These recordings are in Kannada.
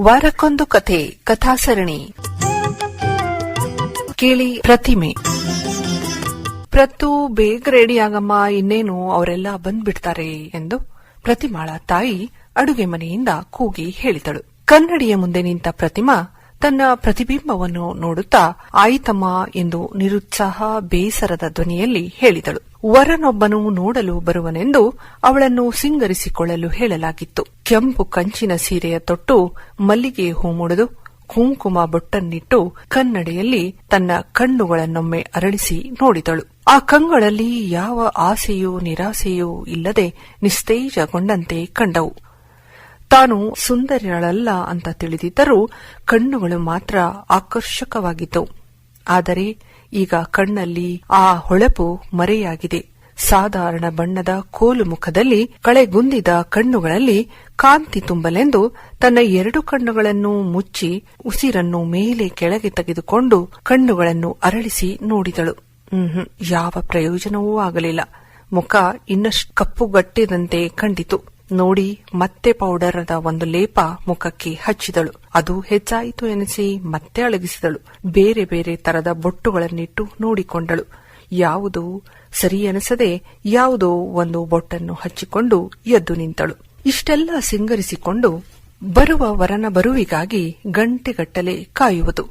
ವಾರಕ್ಕೊಂದು ಕಥೆ, ಕಥಾಸರಣಿ. ಕೇಳಿ ಪ್ರತಿಮೆ. ಪ್ರತು ಬೇಗ ರೆಡಿ ಆಗಮ್ಮ, ಇನ್ನೇನು ಅವರೆಲ್ಲ ಬಂದ್ಬಿಡ್ತಾರೆ ಎಂದು ಪ್ರತಿಮಾಳ ತಾಯಿ ಅಡುಗೆ ಮನೆಯಿಂದ ಕೂಗಿ ಹೇಳಿದಳು. ಕನ್ನಡಿಯ ಮುಂದೆ ನಿಂತ ಪ್ರತಿಮಾ ತನ್ನ ಪ್ರತಿಬಿಂಬವನ್ನು ನೋಡುತ್ತಾ, ಆಯಿತಮ್ಮ ಎಂದು ನಿರುತ್ಸಾಹ ಬೇಸರದ ಧ್ವನಿಯಲ್ಲಿ ಹೇಳಿದಳು. ವರನೊಬ್ಬನು ನೋಡಲು ಬರುವನೆಂದು ಅವಳನ್ನು ಸಿಂಗರಿಸಿಕೊಳ್ಳಲು ಹೇಳಲಾಗಿತ್ತು. ಕೆಂಪು ಕಂಚಿನ ಸೀರೆಯ ತೊಟ್ಟು ಮಲ್ಲಿಗೆ ಹೂ ಮುಡಿದು ಕುಂಕುಮ ಬೊಟ್ಟನ್ನಿಟ್ಟು ಕನ್ನಡಿಯಲ್ಲಿ ತನ್ನ ಕಣ್ಣುಗಳನ್ನೊಮ್ಮೆ ಅರಳಿಸಿ ನೋಡಿದಳು. ಆ ಕಂಗಳಲ್ಲಿ ಯಾವ ಆಸೆಯೂ ನಿರಾಸೆಯೂ ಇಲ್ಲದೆ ನಿಸ್ತೇಜಗೊಂಡಂತೆ ಕಂಡವು. ತಾನು ಸುಂದರಿಯಳಲ್ಲ ಅಂತ ತಿಳಿದಿದ್ದರೂ ಕಣ್ಣುಗಳು ಮಾತ್ರ ಆಕರ್ಷಕವಾಗಿದ್ದವು ಆದರೆ ಈಗ ಕಣ್ಣಲ್ಲಿ ಆ ಹೊಳಪು ಮರೆಯಾಗಿದೆ. ಸಾಧಾರಣ ಬಣ್ಣದ ಕೋಲು ಮುಖದಲ್ಲಿ ಕಳೆಗುಂದಿದ ಕಣ್ಣುಗಳಲ್ಲಿ ಕಾಂತಿ ತುಂಬಲೆಂದು ತನ್ನ ಎರಡು ಕಣ್ಣುಗಳನ್ನು ಮುಚ್ಚಿ ಉಸಿರನ್ನು ಮೇಲೆ ಕೆಳಗೆ ತೆಗೆದುಕೊಂಡು ಕಣ್ಣುಗಳನ್ನು ಅರಳಿಸಿ ನೋಡಿದಳು. ಯಾವ ಪ್ರಯೋಜನವೂ ಆಗಲಿಲ್ಲ. ಮುಖ ಇನ್ನಷ್ಟು ಕಪ್ಪುಗಟ್ಟಿದಂತೆ ಕಂಡಿತು. ನೋಡಿ ಮತ್ತೆ ಪೌಡರದ ಒಂದು ಲೇಪ ಮುಖಕ್ಕೆ ಹಚ್ಚಿದಳು. ಅದು ಹೆಚ್ಚಾಯಿತು ಎನಿಸಿ ಮತ್ತೆ ಅಳಗಿಸಿದಳು. ಬೇರೆ ಬೇರೆ ತರದ ಬೊಟ್ಟುಗಳನ್ನಿಟ್ಟು ನೋಡಿಕೊಂಡಳು. ಯಾವುದು ಸರಿ ಎನಿಸದೆ ಯಾವುದೋ ಒಂದು ಬೊಟ್ಟನ್ನು ಹಚ್ಚಿಕೊಂಡು ಎದ್ದು ನಿಂತಳು. ಇಷ್ಟೆಲ್ಲ ಸಿಂಗರಿಸಿಕೊಂಡು ಬರುವ ವರನ ಬರುವಿಗಾಗಿ ಗಂಟೆಗಟ್ಟಲೆ ಕಾಯುವುದು.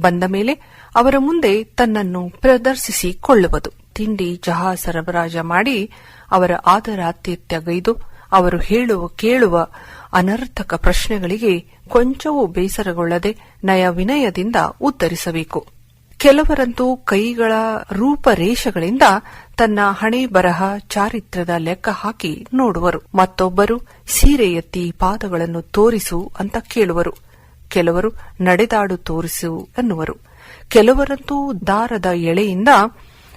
ಬಂದ ಮೇಲೆ ಅವರ ಮುಂದೆ ತನ್ನನ್ನು ಪ್ರದರ್ಶಿಸಿಕೊಳ್ಳುವುದು. ತಿಂಡಿ, ಚಹಾ, ಸರಬರಾಜ ಮಾಡಿ ಅವರ ಆದರಾತಿಥ್ಯಗೈದು ಅವರು ಹೇಳುವ, ಕೇಳುವ ಅನರ್ಥಕ ಪ್ರಶ್ನೆಗಳಿಗೆ ಕೊಂಚವೂ ಬೇಸರಗೊಳ್ಳದೆ ನಯ ವಿನಯದಿಂದ ಉತ್ತರಿಸಬೇಕು. ಕೆಲವರಂತೂ ಕೈಗಳ ರೂಪರೇಷಗಳಿಂದ ತನ್ನ ಹಣೆ ಬರಹ ಚಾರಿತ್ರದ ಲೆಕ್ಕ ಹಾಕಿ ನೋಡುವರು. ಮತ್ತೊಬ್ಬರು ಸೀರೆ ಎತ್ತಿ ಪಾದಗಳನ್ನು ತೋರಿಸು ಅಂತ ಕೇಳುವರು. ಕೆಲವರು ನಡೆದಾಡು ತೋರಿಸು ಅನ್ನುವರು. ಕೆಲವರಂತೂ ದಾರದ ಎಳೆಯಿಂದ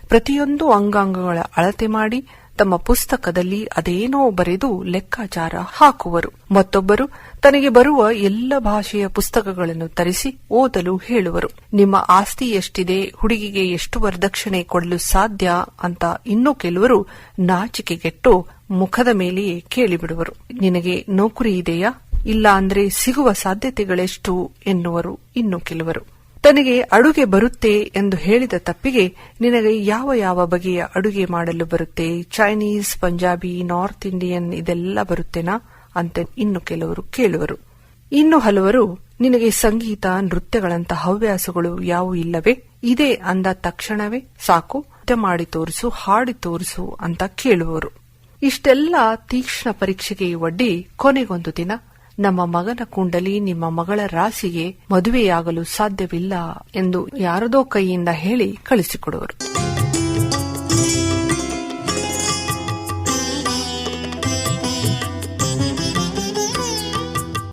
ಪ್ರತಿಯೊಂದು ಅಂಗಾಂಗಗಳ ಅಳತೆ ಮಾಡಿ ತಮ್ಮ ಪುಸ್ತಕದಲ್ಲಿ ಅದೇನೋ ಬರೆದು ಲೆಕ್ಕಾಚಾರ ಹಾಕುವರು. ಮತ್ತೊಬ್ಬರು ತನಗೆ ಬರುವ ಎಲ್ಲ ಭಾಷೆಯ ಪುಸ್ತಕಗಳನ್ನು ತರಿಸಿ ಓದಲು ಹೇಳುವರು. ನಿಮ್ಮ ಆಸ್ತಿ ಎಷ್ಟಿದೆ, ಹುಡುಗಿಗೆ ಎಷ್ಟು ವರದಕ್ಷಿಣೆ ಕೊಡಲು ಸಾಧ್ಯ ಅಂತ ಇನ್ನೂ ಕೆಲವರು ನಾಚಿಕೆಗೆಟ್ಟು ಮುಖದ ಮೇಲೆಯೇ ಕೇಳಿಬಿಡುವರು. ನಿನಗೆ ನೌಕರಿ ಇದೆಯಾ? ಇಲ್ಲ ಅಂದ್ರೆ ಸಿಗುವ ಸಾಧ್ಯತೆಗಳೆಷ್ಟು ಎನ್ನುವರು ಇನ್ನು ಕೆಲವರು. ತನಗೆ ಅಡುಗೆ ಬರುತ್ತೆ ಎಂದು ಹೇಳಿದ ತಪ್ಪಿಗೆ ನಿನಗೆ ಯಾವ ಯಾವ ಬಗೆಯ ಅಡುಗೆ ಮಾಡಲು ಬರುತ್ತೆ? ಚೈನೀಸ್, ಪಂಜಾಬಿ, ನಾರ್ತ್ ಇಂಡಿಯನ್ ಇದೆಲ್ಲ ಬರುತ್ತೇನಾ? ಅಂತ ಇನ್ನು ಕೆಲವರು ಕೇಳುವರು. ಇನ್ನು ಹಲವರು, ನಿನಗೆ ಸಂಗೀತ ನೃತ್ಯಗಳಂತ ಹವ್ಯಾಸಗಳು ಯಾವು ಇಲ್ಲವೇ? ಇದೆ ಅಂದ ತಕ್ಷಣವೇ, ಸಾಕು, ನೃತ್ಯ ಮಾಡಿ ತೋರಿಸು, ಹಾಡಿ ತೋರಿಸು ಅಂತ ಕೇಳುವರು. ಇಷ್ಟೆಲ್ಲ ತೀಕ್ಷ್ಣ ಪರೀಕ್ಷೆಗೆ ಒಡ್ಡಿ ಕೊನೆಗೊಂದು ದಿನ ನಮ್ಮ ಮಗನ ಕುಂಡಲಿ ನಿಮ್ಮ ಮಗಳ ರಾಶಿಗೆ ಮದುವೆಯಾಗಲು ಸಾಧ್ಯವಿಲ್ಲ ಎಂದು ಯಾರದೋ ಕೈಯಿಂದ ಹೇಳಿ ಕಳಿಸಿಕೊಡುವರು.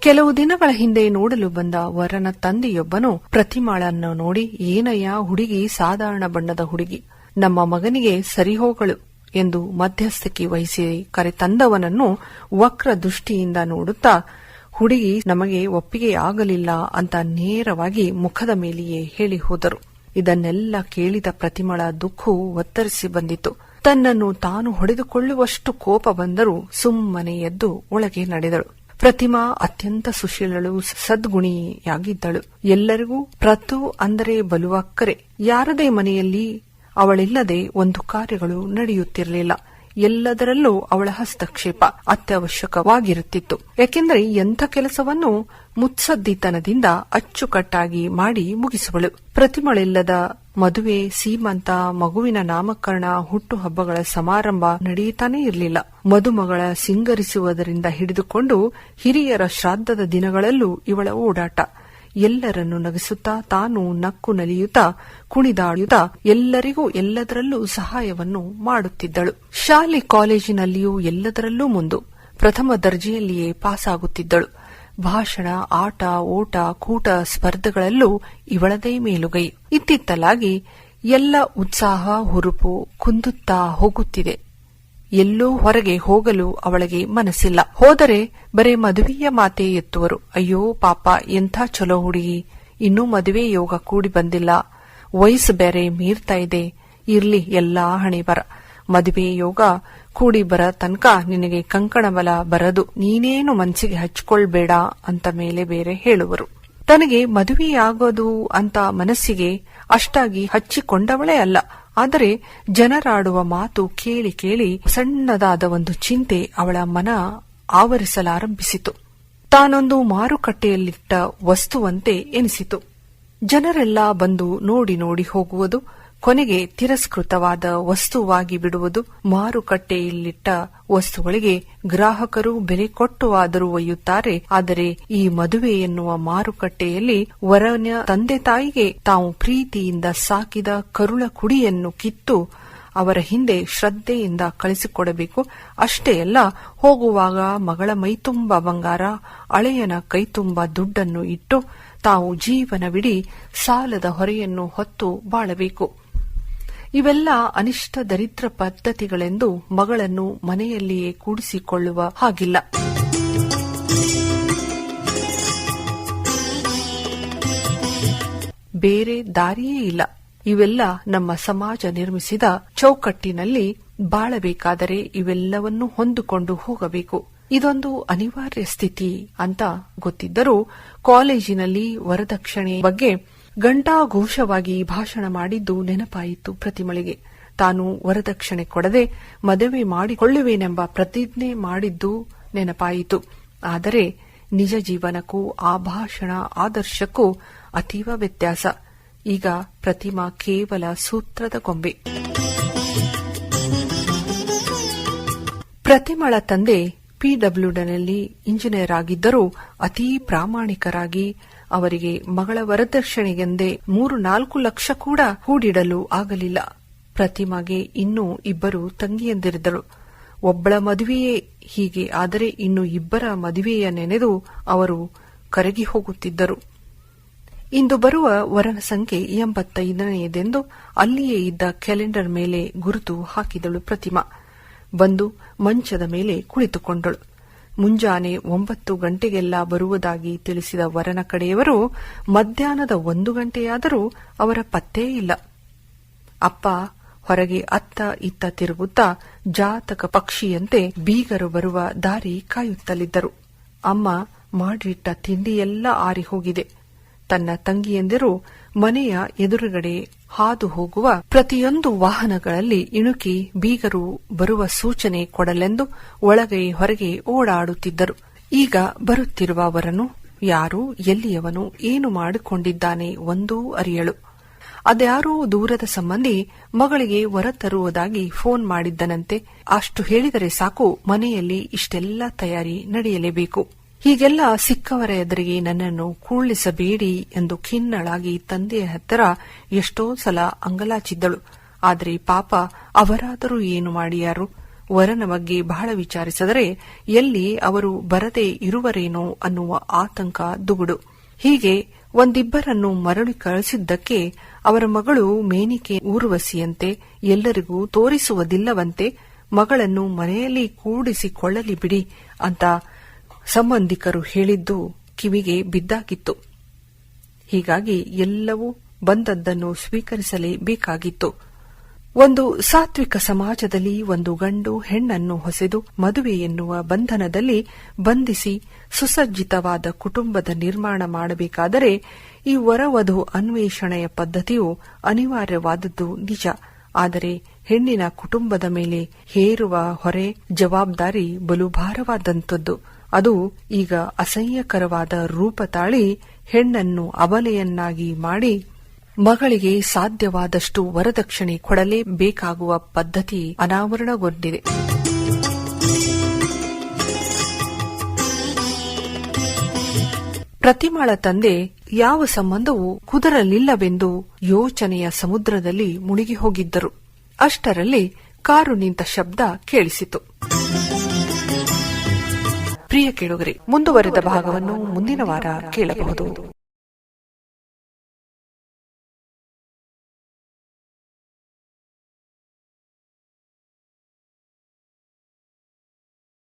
ಕೆಲವು ದಿನಗಳ ಹಿಂದೆ ನೋಡಲು ಬಂದ ವರನ ತಂದೆಯೊಬ್ಬನು ಪ್ರತಿಮಾಳನ್ನು ನೋಡಿ, ಏನಯ್ಯ, ಹುಡುಗಿ ಸಾಧಾರಣ ಬಣ್ಣದ ಹುಡುಗಿ, ನಮ್ಮ ಮಗನಿಗೆ ಸರಿಹೋಗಳು ಎಂದು ಮಧ್ಯಸ್ಥಿಕೆ ವಹಿಸಿ ಕರೆತಂದವನನ್ನು ವಕ್ರ ದೃಷ್ಟಿಯಿಂದ ನೋಡುತ್ತಾ ಹುಡುಗಿ ನಮಗೆ ಒಪ್ಪಿಗೆ ಆಗಲಿಲ್ಲ ಅಂತ ನೇರವಾಗಿ ಮುಖದ ಮೇಲೆಯೇ ಹೇಳಿ ಹೋದರು. ಇದನ್ನೆಲ್ಲ ಕೇಳಿದ ಪ್ರತಿಮಳ ದುಃಖವು ಒತ್ತರಿಸಿ ಬಂದಿತು. ತನ್ನನ್ನು ತಾನು ಹೊಡೆದುಕೊಳ್ಳುವಷ್ಟು ಕೋಪ ಬಂದರೂ ಸುಮ್ಮನೆ ಎದ್ದು ಒಳಗೆ ನಡೆದಳು. ಪ್ರತಿಮಾ ಅತ್ಯಂತ ಸುಶೀಲಳು, ಸದ್ಗುಣಿಯಾಗಿದ್ದಳು. ಎಲ್ಲರಿಗೂ ಪ್ರತು ಅಂದರೆ ಬಲುವಕ್ಕರೆ ಯಾರದೇ ಮನೆಯಲ್ಲಿ ಅವಳಿಲ್ಲದೆ ಒಂದು ಕಾರ್ಯಗಳು ನಡೆಯುತ್ತಿರಲಿಲ್ಲ. ಎಲ್ಲದರಲ್ಲೂ ಅವಳ ಹಸ್ತಕ್ಷೇಪ ಅತ್ಯವಶ್ಯಕವಾಗಿರುತ್ತಿತ್ತು. ಯಾಕೆಂದರೆ ಎಂಥ ಕೆಲಸವನ್ನು ಮುತ್ಸದ್ದಿತನದಿಂದ ಅಚ್ಚುಕಟ್ಟಾಗಿ ಮಾಡಿ ಮುಗಿಸುವಳು. ಪ್ರತಿಮಳಿಲ್ಲದ ಮದುವೆ, ಸೀಮಂತ, ಮಗುವಿನ ನಾಮಕರಣ, ಹುಟ್ಟುಹಬ್ಬಗಳ ಸಮಾರಂಭ ನಡೆಯುತ್ತಾನೇ ಇರಲಿಲ್ಲ. ಮದುಮಗಳ ಸಿಂಗರಿಸುವುದರಿಂದ ಹಿಡಿದುಕೊಂಡು ಹಿರಿಯರ ಶ್ರಾದ್ದದ ದಿನಗಳಲ್ಲೂ ಇವಳ ಓಡಾಟ. ಎಲ್ಲರನ್ನು ನಗಿಸುತ್ತಾ, ತಾನು ನಕ್ಕು ನಲಿಯುತ್ತಾ, ಕುಣಿದಾಡುತ್ತಾ, ಎಲ್ಲರಿಗೂ ಎಲ್ಲದರಲ್ಲೂ ಸಹಾಯವನ್ನು ಮಾಡುತ್ತಿದ್ದಳು. ಶಾಲೆ ಕಾಲೇಜಿನಲ್ಲಿಯೂ ಎಲ್ಲದರಲ್ಲೂ ಮುಂದು ಪ್ರಥಮ ದರ್ಜೆಯಲ್ಲಿಯೇ ಪಾಸಾಗುತ್ತಿದ್ದಳು. ಭಾಷಣ, ಆಟ, ಓಟ, ಕೂಟ, ಸ್ಪರ್ಧೆಗಳಲ್ಲೂ ಇವಳದೇ ಮೇಲುಗೈ. ಇತ್ತಿತ್ತಲಾಗಿ ಎಲ್ಲ ಉತ್ಸಾಹ, ಹುರುಪು ಕುಂದುತ್ತಾ ಹೋಗುತ್ತಿದೆ. ಎಲ್ಲೋ ಹೊರಗೆ ಹೋಗಲು ಅವಳಿಗೆ ಮನಸ್ಸಿಲ್ಲ. ಹೋದರೆ ಬರೇ ಮದುವೆಯ ಮಾತೇ ಎತ್ತುವರು. ಅಯ್ಯೋ ಪಾಪ, ಎಂಥ ಚಲೋ ಹುಡುಗಿ. ಇನ್ನೂ ಮದುವೆ ಯೋಗ ಕೂಡಿ ಬಂದಿಲ್ಲ. ವಯಸ್ಸು ಬೇರೆ ಮೀರ್ತಾ ಇದೆ. ಇರ್ಲಿ ಎಲ್ಲಾ ಹಣೆ ಬರ ಮದುವೆ ಯೋಗ ಕೂಡಿ ಬರ ತನಕ ನಿನಗೆ ಕಂಕಣಬಲ ಬರದು. ನೀನೇನು ಮನಸ್ಸಿಗೆ ಹಚ್ಕೊಳ್ಬೇಡ ಅಂತ ಮೇಲೆ ಬೇರೆ ಹೇಳುವರು. ತನಗೆ ಮದುವೆಯಾಗೋದು ಅಂತ ಮನಸ್ಸಿಗೆ ಅಷ್ಟಾಗಿ ಹಚ್ಚಿಕೊಂಡವಳೇ ಅಲ್ಲ. ಆದರೆ ಜನರಾಡುವ ಮಾತು ಕೇಳಿ ಕೇಳಿ ಸಣ್ಣದಾದ ಒಂದು ಚಿಂತೆ ಅವಳ ಮನ ಆವರಿಸಲಾರಂಭಿಸಿತು. ತಾನೊಂದು ಮಾರುಕಟ್ಟೆಯಲ್ಲಿಟ್ಟ ವಸ್ತುವಂತೆ ಎನಿಸಿತು. ಜನರೆಲ್ಲ ಬಂದು ನೋಡಿ ನೋಡಿ ಹೋಗುವುದು ಕೊನೆಗೆ ತಿರಸ್ಕೃತವಾದ ವಸ್ತುವಾಗಿ ಬಿಡುವುದು ಮಾರುಕಟ್ಟೆಯಲ್ಲಿಟ್ಟ ವಸ್ತುಗಳಿಗೆ ಗ್ರಾಹಕರು ಬೆಲೆ ಕೊಟ್ಟು ಆದರೂ ಒಯ್ಯುತ್ತಾರೆ. ಆದರೆ ಈ ಮದುವೆ ಎನ್ನುವ ಮಾರುಕಟ್ಟೆಯಲ್ಲಿ ವರನ ತಂದೆ ತಾಯಿಗೆ ತಾವು ಪ್ರೀತಿಯಿಂದ ಸಾಕಿದ ಕರುಳ ಕುಡಿಯನ್ನು ಕಿತ್ತು ಅವರ ಹಿಂದೆ ಶ್ರದ್ಧೆಯಿಂದ ಕಳಿಸಿಕೊಡಬೇಕು. ಅಷ್ಟೇ ಅಲ್ಲ, ಹೋಗುವಾಗ ಮಗಳ ಮೈತುಂಬ ಬಂಗಾರ ಅಳೆಯನ ಕೈತುಂಬ ದುಡ್ಡನ್ನು ಇಟ್ಟು ತಾವು ಜೀವನವಿಡೀ ಸಾಲದ ಹೊರೆಯನ್ನು ಹೊತ್ತು ಬಾಳಬೇಕು. ಇವೆಲ್ಲ ಅನಿಷ್ಟ ದರಿದ್ರ ಪದ್ಧತಿಗಳೆಂದು ಮಗಳನ್ನು ಮನೆಯಲ್ಲಿಯೇ ಕೂಡಿಸಿಕೊಳ್ಳುವ ಹಾಗಿಲ್ಲ. ಬೇರೆ ದಾರಿಯೇ ಇಲ್ಲ. ಇವೆಲ್ಲ ನಮ್ಮ ಸಮಾಜ ನಿರ್ಮಿಸಿದ ಚೌಕಟ್ಟಿನಲ್ಲಿ ಬಾಳಬೇಕಾದರೆ ಇವೆಲ್ಲವನ್ನೂ ಹೊಂದಿಕೊಂಡು ಹೋಗಬೇಕು. ಇದೊಂದು ಅನಿವಾರ್ಯ ಸ್ಥಿತಿ ಅಂತ ಗೊತ್ತಿದ್ದರೂ ಕಾಲೇಜಿನಲ್ಲಿ ವರದಕ್ಷಿಣೆ ಬಗ್ಗೆ ಘಂಟಾಘೋಷವಾಗಿ ಭಾಷಣ ಮಾಡಿದ್ದು ನೆನಪಾಯಿತು ಪ್ರತಿಮಳಿಗೆ. ತಾನು ವರದಕ್ಷಿಣೆ ಕೊಡದೆ ಮದುವೆ ಮಾಡಿಕೊಳ್ಳುವೇನೆಂಬ ಪ್ರತಿಜ್ಞೆ ಮಾಡಿದ್ದು ನೆನಪಾಯಿತು. ಆದರೆ ನಿಜ ಜೀವನಕ್ಕೂ ಆ ಭಾಷಣ ಆದರ್ಶಕ್ಕೂ ಅತೀವ ವ್ಯತ್ಯಾಸ. ಈಗ ಪ್ರತಿಮಾ ಕೇವಲ ಸೂತ್ರದ ಗೊಂಬೆ. ಪ್ರತಿಮಳ ತಂದೆ ಪಿಡಬ್ಲ್ಯೂಡನಲ್ಲಿ ಇಂಜಿನಿಯರ್ ಆಗಿದ್ದರೂ ಅತೀ ಪ್ರಾಮಾಣಿಕರಾಗಿ ಅವರಿಗೆ ಮಗಳ ವರದಕ್ಷಿಣೆಗೆಂದೇ ಮೂರು ನಾಲ್ಕು ಲಕ್ಷ ಕೂಡ ಹೂಡಿಡಲು ಆಗಲಿಲ್ಲ. ಪ್ರತಿಮಾಗೆ ಇನ್ನೂ ಇಬ್ಬರು ತಂಗಿಯಂದಿರಿದ್ದರು. ಒಬ್ಬಳ ಮದುವೆಯೇ ಹೀಗೆ, ಆದರೆ ಇನ್ನು ಇಬ್ಬರ ಮದುವೆಯ ನೆನೆದು ಅವರು ಕರಗಿ ಹೋಗುತ್ತಿದ್ದರು. ಇಂದು ಬರುವ ವರನ ಸಂಖ್ಯೆ ಎಂಬತ್ತೈದನೆಯದೆಂದು ಅಲ್ಲಿಯೇ ಇದ್ದ ಕ್ಯಾಲೆಂಡರ್ ಮೇಲೆ ಗುರುತು ಹಾಕಿದಳು ಪ್ರತಿಮಾ. ಬಂದು ಮಂಚದ ಮೇಲೆ ಕುಳಿತುಕೊಂಡಳು. ಮುಂಜಾನೆ ಒಂಬತ್ತು ಗಂಟೆಗೆಲ್ಲ ಬರುವುದಾಗಿ ತಿಳಿಸಿದ ವರನ ಕಡೆಯವರು, ಮಧ್ಯಾಹ್ನದ ಒಂದು ಗಂಟೆಯಾದರೂ ಅವರ ಪತ್ತೇ ಇಲ್ಲ. ಅಪ್ಪ ಹೊರಗೆ ಅತ್ತ ಇತ್ತ ತಿರುಗುತ್ತಾ ಜಾತಕ ಪಕ್ಷಿಯಂತೆ ಬೀಗರು ಬರುವ ದಾರಿ ಕಾಯುತ್ತಲಿದ್ದರು. ಅಮ್ಮ ಮಾಡಿಟ್ಟ ತಿಂಡಿಯೆಲ್ಲ ಆರಿ ಹೋಗಿದೆ ತನ್ನ ತಂಗಿಯಂದಿರು ಮನೆಯ ಎದುರುಗಡೆ ಹಾದು ಹೋಗುವ ಪ್ರತಿಯೊಂದು ವಾಹನಗಳಲ್ಲಿ ಇಣುಕಿ ಬೀಗರು ಬರುವ ಸೂಚನೆ ಕೊಡಲೆಂದು ಒಳಗೆ ಹೊರಗೆ ಓಡಾಡುತ್ತಿದ್ದರು. ಈಗ ಬರುತ್ತಿರುವ ಅವರನ್ನು ಯಾರು, ಎಲ್ಲಿಯವನು, ಏನು ಮಾಡಿಕೊಂಡಿದ್ದಾನೆ ಒಂದೂ ಅರಿಯಳು. ಅದ್ಯಾರೋ ದೂರದ ಸಂಬಂಧಿ ಮಗಳಿಗೆ ಹೊರ ತರುವುದಾಗಿ ಫೋನ್ ಮಾಡಿದ್ದನಂತೆ. ಅಷ್ಟು ಹೇಳಿದರೆ ಸಾಕು, ಮನೆಯಲ್ಲಿ ಇಷ್ಟೆಲ್ಲ ತಯಾರಿ ನಡೆಯಲೇಬೇಕು. ಹೀಗೆಲ್ಲ ಸಿಕ್ಕವರ ಎದುರಿಗೆ ನನ್ನನ್ನು ಕೂಳಿಸಬೇಡಿ ಎಂದು ಖಿನ್ನಳಾಗಿ ತಂದೆಯ ಹತ್ತಿರ ಎಷ್ಟೋ ಸಲ ಅಂಗಲಾಚಿದ್ದಳು. ಆದರೆ ಪಾಪ ಅವರಾದರೂ ಏನು ಮಾಡಿಯಾರು? ವರನ ಬಗ್ಗೆ ಬಹಳ ವಿಚಾರಿಸಿದರೆ ಎಲ್ಲಿ ಅವರು ಬರದೇ ಇರುವರೇನೋ ಅನ್ನುವ ಆತಂಕ ದುಗುಡು. ಹೀಗೆ ಒಂದಿಬ್ಬರನ್ನು ಮರಳಿ ಕಳಿಸಿದ್ದಕ್ಕೆ ಅವರ ಮಗಳು ಮೇನಿಕೆ ಊರ್ವಸಿಯಂತೆ ಎಲ್ಲರಿಗೂ ತೋರಿಸುವುದಿಲ್ಲವಂತೆ ಮಗಳನ್ನು ಮನೆಯಲ್ಲಿ ಕೂಡಿಸಿಕೊಳ್ಳಲಿ ಬಿಡಿ ಅಂತ ಸಂಬಂಧಿಕರು ಹೇಳಿದ್ದು ಕಿವಿಗೆ ಬಿದ್ದಾಗಿತ್ತು. ಹೀಗಾಗಿ ಎಲ್ಲವೂ ಬಂದದ್ದನ್ನು ಸ್ವೀಕರಿಸಲೇಬೇಕಾಗಿತ್ತು ಒಂದು ಸಾತ್ವಿಕ ಸಮಾಜದಲ್ಲಿ ಒಂದು ಗಂಡು ಹೆಣ್ಣನ್ನು ಹೊಸೆದು ಮದುವೆ ಎನ್ನುವ ಬಂಧನದಲ್ಲಿ ಬಂಧಿಸಿ ಸುಸಜ್ಜಿತವಾದ ಕುಟುಂಬದ ನಿರ್ಮಾಣ ಮಾಡಬೇಕಾದರೆ ಈ ವರವಧು ಅನ್ವೇಷಣೆಯ ಪದ್ಧತಿಯು ಅನಿವಾರ್ಯವಾದದ್ದು ನಿಜ. ಆದರೆ ಹೆಣ್ಣಿನ ಕುಟುಂಬದ ಮೇಲೆ ಹೇರುವ ಹೊರೆ ಜವಾಬ್ದಾರಿ ಬಲು ಭಾರವಾದಂಥದ್ದು ಅದು ಈಗ ಅಸಹ್ಯಕರವಾದ ರೂಪ ತಾಳಿ ಹೆಣ್ಣನ್ನು ಅಬಲೆಯನ್ನಾಗಿ ಮಾಡಿ ಮಗಳಿಗೆ ಸಾಧ್ಯವಾದಷ್ಟು ವರದಕ್ಷಿಣೆ ಕೊಡಲೇಬೇಕಾಗುವ ಪದ್ಧತಿ ಅನಾವರಣಗೊಂಡಿದೆ. ಪ್ರತಿಮಾಳ ತಂದೆ ಯಾವ ಸಂಬಂಧವೂ ಕುದರಲಿಲ್ಲವೆಂದು ಯೋಚನೆಯ ಸಮುದ್ರದಲ್ಲಿ ಮುಳುಗಿ ಹೋಗಿದ್ದರು. ಅಷ್ಟರಲ್ಲಿ ಕಾರು ನಿಂತ ಶಬ್ದ ಕೇಳಿಸಿತು. ಪ್ರಿಯ ಕೇಳುಗರೆ ಮುಂದುವರೆದ ಭಾಗವನ್ನು ಮುಂದಿನ ವಾರ ಕೇಳಬಹುದು.